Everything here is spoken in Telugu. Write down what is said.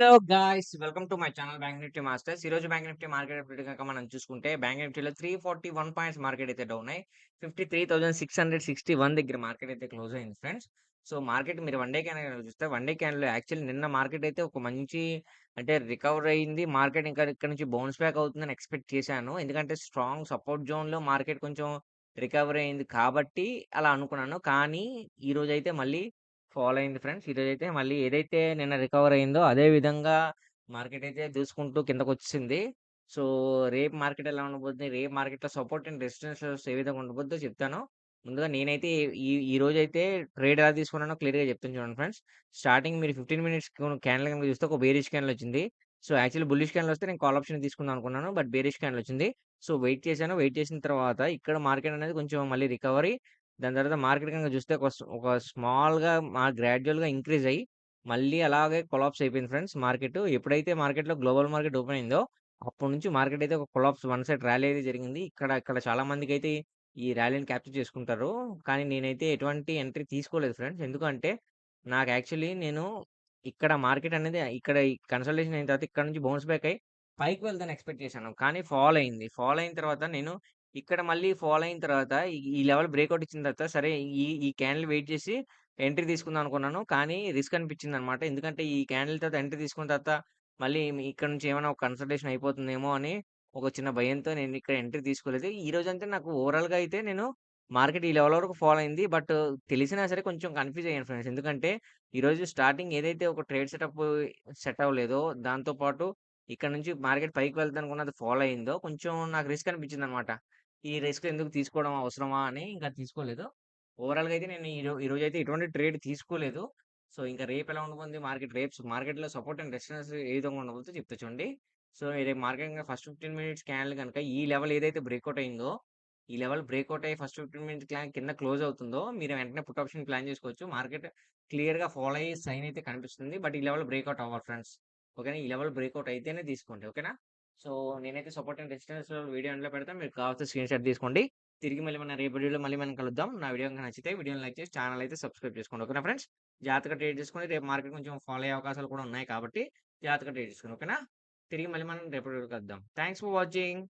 Hello guys welcome to my channel bank Nifty masters. ఈ రోజు బ్యాంక్ నిఫ్టీ మార్కెట్ అప్డేట్ కనుక మనం చూసుకుంటే బ్యాంక్ నిఫ్టీలో three forty one points market అయితే డౌన్ అయ్యి fifty three thousand six hundred sixty one దగ్గర మార్కెట్ అయితే క్లోజ్ అయింది ఫ్రెండ్స్ సో మార్కెట్ మీరు వన్ డే క్యాన్ చూస్తే వన్ డే క్యాన్లో యాక్చువల్లీ నిన్న మార్కెట్ అయితే ఒక మంచి అంటే రికవర్ అయింది. మార్కెట్ ఇంకా ఇక్కడ నుంచి బౌన్స్ బ్యాక్ అవుతుందని ఎక్స్పెక్ట్ చేశాను. ఎందుకంటే స్ట్రాంగ్ సపోర్ట్ జోన్లో మార్కెట్ కొంచెం రికవర్ అయింది కాబట్టి అలా అనుకున్నాను. కానీ ఈ రోజు అయితే మళ్ళీ ఫాలో అయింది ఫ్రెండ్స్. ఈరోజు అయితే మళ్ళీ ఏదైతే నిన్న రికవర్ అయిందో అదే విధంగా మార్కెట్ అయితే దూసుకుంటూ కిందకు వచ్చింది సో రేపు మార్కెట్ ఎలా ఉండబోద్ది రేపు మార్కెట్లో సపోర్ట్ అండ్ రెసిస్టెన్స్ ఏ విధంగా ఉండబోద్దో చెప్తాను. ముందుగా నేనైతే ఈ ఈ రోజు అయితే ట్రేడ్ ఎలా తీసుకున్నానో క్లియర్గా చెప్తాను చూడండి ఫ్రెండ్స్. స్టార్టింగ్ మీరు ఫిఫ్టీన్ మినిట్స్ క్యాండల్ కనుక చూస్తే ఒక బేరిష్ క్యాన్లు వచ్చింది. సో యాక్చువల్లీ బుల్లిష్ క్యాన్లు వస్తే నేను కాల్ ఆప్షన్ తీసుకుందాం అనుకున్నాను. బట్ బేరిష్ క్యాన్లు వచ్చింది. సో వెయిట్ చేశాను. వెయిట్ చేసిన తర్వాత ఇక్కడ మార్కెట్ అనేది కొంచెం మళ్ళీ రికవరీ దాని తర్వాత మార్కెట్ కనుక చూస్తే ఒక ఒక స్మాల్గా మా గ్రాడ్యువల్గా ఇంక్రీజ్ అయ్యి మళ్ళీ అలాగే కొలాప్స్ అయిపోయింది ఫ్రెండ్స్ మార్కెట్. ఎప్పుడైతే మార్కెట్లో గ్లోబల్ మార్కెట్ ఓపెన్ అయిందో అప్పటి నుంచి మార్కెట్ అయితే ఒక కొలాప్స్ వన్ సైడ్ ర్యాలీ అయితే జరిగింది. ఇక్కడ ఇక్కడ చాలా మందికి అయితే ఈ ర్యాలీని క్యాప్చర్ చేసుకుంటారు. కానీ నేనైతే ఎటువంటి ఎంట్రీ తీసుకోలేదు ఫ్రెండ్స్. ఎందుకంటే నాకు యాక్చువల్లీ నేను ఇక్కడ మార్కెట్ అనేది ఇక్కడ కన్సల్టేషన్ అయిన తర్వాత ఇక్కడ నుంచి బౌన్స్ బ్యాక్ అయ్యి పైకి వెళ్తాను ఎక్స్పెక్ట్ చేశాను. కానీ ఫాల్ అయింది. ఫాల్ అయిన తర్వాత నేను ఇక్కడ మళ్ళీ ఫాలో అయిన తర్వాత ఈ లెవెల్ బ్రేక్అవుట్ ఇచ్చిన తర్వాత సరే ఈ ఈ క్యాండిల్ వెయిట్ చేసి ఎంట్రీ తీసుకుందాం అనుకున్నాను. కానీ రిస్క్ అనిపించింది అనమాట ఎందుకంటే ఈ క్యాండిల్ తర్వాత ఎంట్రీ తీసుకున్న తర్వాత మళ్ళీ ఇక్కడ నుంచి ఏమైనా ఒక కన్సల్టేషన్ అయిపోతుందేమో అని ఒక చిన్న భయంతో నేను ఇక్కడ ఎంట్రీ తీసుకోలేదు. ఈ రోజు అంతా నాకు ఓవరాల్గా అయితే నేను మార్కెట్ ఈ లెవెల్ వరకు ఫాలో అయింది. బట్ తెలిసినా సరే కొంచెం కన్ఫ్యూజ్ అయ్యాను ఫ్రెండ్స్. ఎందుకంటే ఈ రోజు స్టార్టింగ్ ఏదైతే ఒక ట్రేడ్ సెటప్ సెట్ అవ్వలేదో దాంతో పాటు ఇక్కడ నుంచి మార్కెట్ పైకి వెళ్తానుకున్నది ఫాలో అయిందో కొంచెం నాకు రిస్క్ అనిపించింది అనమాట ఈ రిస్క్ ఎందుకు తీసుకోవడం అవసరమా అని ఇంకా తీసుకోలేదు ఓవరాల్‌గా అయితే నేను ఈ రో ఈ ఎటువంటి ట్రేడ్ తీసుకోలేదు. సో, ఇంకా రేపు ఎలా ఉండబోతుంది మార్కెట్ రేపు మార్కెట్‌లో సపోర్ట్ అండ్ రెసిస్టెన్స్ ఏ విధంగా ఉండబోతుందో చెప్తా చూడండి. సో, రేపు మార్కెట్ ఫస్ట్ 15 మినిట్స్ క్యాన్లు కనుక ఈ లెవెల్ ఏదైతే బ్రేక్అవుట్ అయిందో, ఈ లెవెల్ బ్రేక్అవుట్ అయ్యి ఫస్ట్ 15 మినిట్స్ క్లాన్ కింద క్లోజ్ అవుతుందో, మీరు వెంటనే పుట్ ఆప్షన్ ప్లాన్ చేసుకోవచ్చు. మార్కెట్ క్లియర్‌గా ఫాలో అయ్యే సైన్ అయితే కనిపిస్తుంది. బట్ ఈ లెవెల్ బ్రేక్అవుట్ అవ్వాలి ఫ్రెండ్స్. ఓకేనా? ఈ లెవెల్ బ్రేక్అవుట్ అయితేనే తీసుకోండి. ఓకేనా? సో, నేనైతే సపోర్ట్ అండ్ రెసిస్టెన్స్ వీడియో అందులో పెడతాను. మీరు కావాల్సిన స్క్రీన్‌షాట్ తీసుకోండి. తిరిగి మళ్ళీ మన రేపు వీడియోలో మళ్ళీ మనం కలుద్దాం. నా వీడియో నచ్చితే వీడియోని లైక్ చేసి ఛానల్ అయితే సబ్స్క్రైబ్ చేసుకోండి. ఓకేనా ఫ్రెండ్స్? జాగ్రత్తగా ట్రేడ్ చేసుకోండి. రేపు మార్కెట్ కొంచెం ఫాలో అయ్యే అవకాశాలు కూడా ఉన్నాయి కాబట్టి జాగ్రత్తగా ట్రేడ్ చేసుకోండి. ఓకేనా? తిరిగి మళ్ళీ మనం రేపు వీడియోలో కలుద్దాం. Thanks for watching.